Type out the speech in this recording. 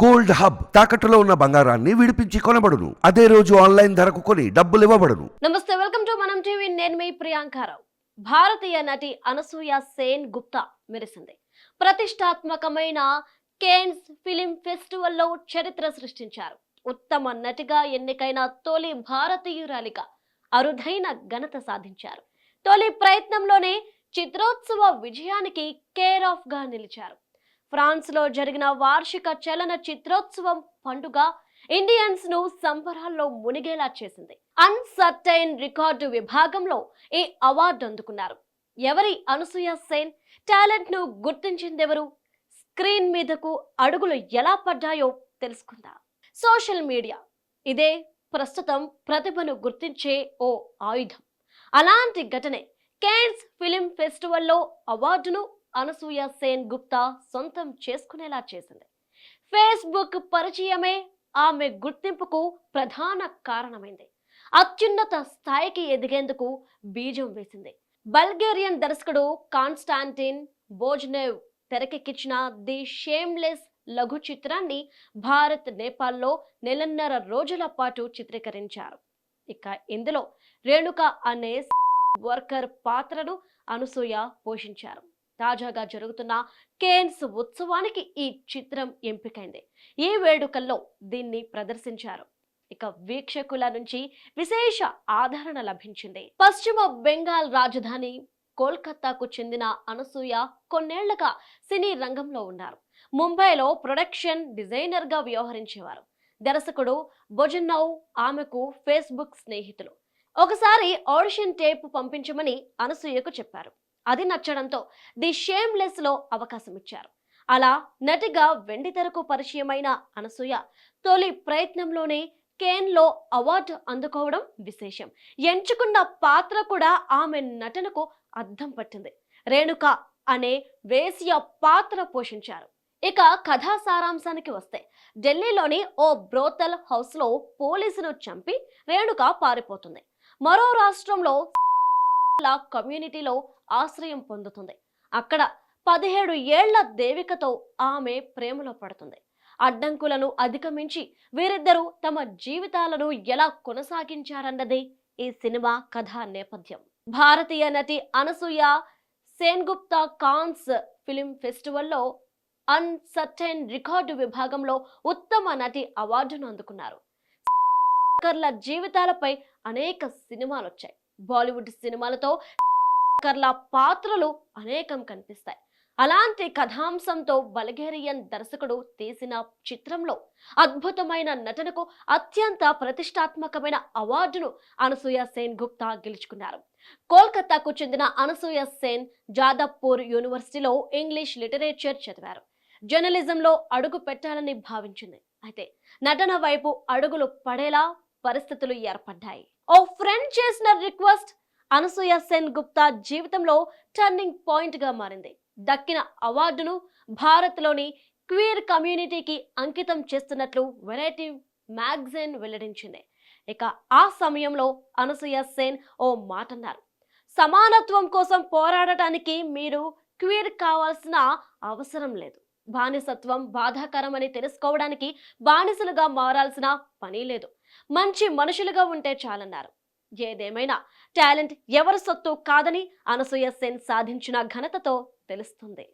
Gold hub తాకట్టులో ఉన్న బంగారాన్ని విడిపించి కొనబడును. అదే రోజు ఆన్లైన్ ధరకు కొని డబ్బులు ఇవ్వబడును. నమస్తే వెల్కమ్ టు మనం టీవీ. నేను మీ ప్రియాంకారావు భారతీయ నటి అనసూయ సేన్ గుప్తా మెరిసింది. ప్రతిష్టాత్మకమైన కేన్స్ ఫిలిం ఫెస్టివల్లో చరిత్ర సృష్టించారు. ఉత్తమ నటిగా ఎన్నికైన తొలి భారతీయురాలిగా అరుదైన ఘనత సాధించారు. తొలి ప్రయత్నంలోనే చిత్రోత్సవ విజయానికి కేర్ ఆఫ్గా నిలిచారు. ఫ్రాన్స్లో జరిగిన వార్షిక చలన చిత్రోత్సవం పండుగ ఇండియన్స్ను సంబరాల్లో మునిగేలా చేసింది. అన్సర్టైన్ రికార్డు విభాగంలో ఈ అవార్డు అందుకున్నారు. ఎవరి అనసూయ సేన్? టాలెంట్ను గుర్తించిందెవరు? స్క్రీన్ మీదకు అడుగులు ఎలా పడ్డాయో తెలుసుకుందాం. Social media. ఇదే ప్రస్తుతం ప్రతిభను గుర్తించే ఓ ఆయుధం. అలాంటి ఘటనే కేన్స్ ఫిలిం ఫెస్టివల్లో అవార్డును అనసూయ సేన్ గుప్తా సొంతం చేసుకునేలా చేసింది. ఫేస్బుక్ పరిచయమే ఆమె గుర్తింపుకు ప్రధాన కారణమైంది. అత్యున్నత స్థాయికి ఎదిగేందుకు బీజం వేసింది. బల్గేరియన్ దర్శకుడు కాన్స్టాంటిన్ బోజ్నేవ్ తెరకెక్కించిన ది షేమ్లెస్ లఘు చిత్రాన్ని భారత్ నేపాల్లో నెలన్నర రోజుల పాటు చిత్రీకరించారు. ఇక ఇందులో రేణుక అనే వర్కర్ పాత్రను అనసూయ పోషించారు. తాజాగా జరుగుతున్న కేన్స్ ఉత్సవానికి ఈ చిత్రం ఎంపికైంది. ఈ వేడుకల్లో దీన్ని ప్రదర్శించారు. ఇక వీక్షకుల నుంచి విశేష ఆదరణ లభించింది. పశ్చిమ బెంగాల్ రాజధాని కోల్కతాకు చెందిన అనసూయ కొన్నేళ్ళుగా సినీ రంగంలో ఉన్నారు. ముంబైలో ప్రొడక్షన్ డిజైనర్గా వ్యవహరించేవారు. దర్శకుడు భోజన్నౌ ఆమెకు ఫేస్బుక్ స్నేహితులు. ఒకసారి ఆడిషన్ టేప్ పంపించమని అనసూయకు చెప్పారు. అది నచ్చడంతో ది షేమ్లెస్లో అవకాశం ఇచ్చారు. అలా నటిగా వెండితెరకు పరిచయమైన అనసూయ తొలి ప్రయత్నంలోనే కేన్లో అవార్డు అందుకోవడం విశేషం. ఎంచుకున్న పాత్ర కూడా ఆమె నటనకు అద్దం పట్టింది. రేణుక అనే వేసియ పాత్ర పోషించారు. ఇక కథా సారాంశానికి వస్తే ఢిల్లీలోని ఓ బ్రోతల్ హౌస్లో పోలీసును చంపి రేణుక పారిపోతుంది. మరో రాష్ట్రంలో లా కమ్యూనిటీలో ఆశ్రయం పొందుతుంది. అక్కడ పదిహేడు ఏళ్ళ దేవికతో ఆమె ప్రేమలో పడుతుంది. అడ్డంకులను అధిగమించి వీరిద్దరూ తమ జీవితాలను ఎలా కొనసాగించారన్నది ఈ సినిమా కథా నేపథ్యం. భారతీయ నటి అనసూయ సేన్గుప్తా కాన్స్ ఫిలిం ఫెస్టివల్లో అన్సర్టైన్ రికార్డు విభాగంలో ఉత్తమ నటి అవార్డును అందుకున్నారు. జీవితాలపై అనేక సినిమాలు వచ్చాయి బాలీవుడ్ సినిమాలతో కర్ల పాత్రలు అనేకం కనిపిస్తాయి. అలాంటి కథాంశంతో బల్గేరియన్ దర్శకుడు తీసిన చిత్రంలో అద్భుతమైన నటనకు అత్యంత ప్రతిష్టాత్మకమైన అవార్డును అనసూయ సేన్ గుప్తా గెలుచుకున్నారు. కోల్కతాకు చెందిన అనసూయ సేన్ జాదవ్పూర్ యూనివర్సిటీలో ఇంగ్లీష్ లిటరేచర్ చదివారు. జర్నలిజంలో అడుగు పెట్టాలని భావించింది. అయితే నటన వైపు అడుగులు పడేలా పరిస్థితులు ఏర్పడ్డాయి. ఓ ఫ్రెండ్ చేసిన రిక్వెస్ట్ అనసూయ సెన్ గుప్తా జీవితంలో టర్నింగ్ పాయింట్గా మారింది. దక్కిన అవార్డును భారత్లోని క్వీర్ కమ్యూనిటీకి అంకితం చేస్తున్నట్లు వెరైటీ మ్యాగజైన్ వెల్లడించింది. ఇక ఆ సమయంలో అనసూయ సేన్ ఓ మాట అన్నారు సమానత్వం కోసం పోరాడటానికి మీరు క్వీర్ కావాల్సిన అవసరం లేదు. బానిసత్వం బాధాకరమని తెలుసుకోవడానికి బానిసలుగా మారాల్సిన పని లేదు. మంచి మనుషులుగా ఉంటే చాలన్నారు. ఏదేమైనా టాలెంట్ ఎవరి సొత్తు కాదని అనసూయ సెన్ సాధించిన ఘనతతో తెలుస్తుంది.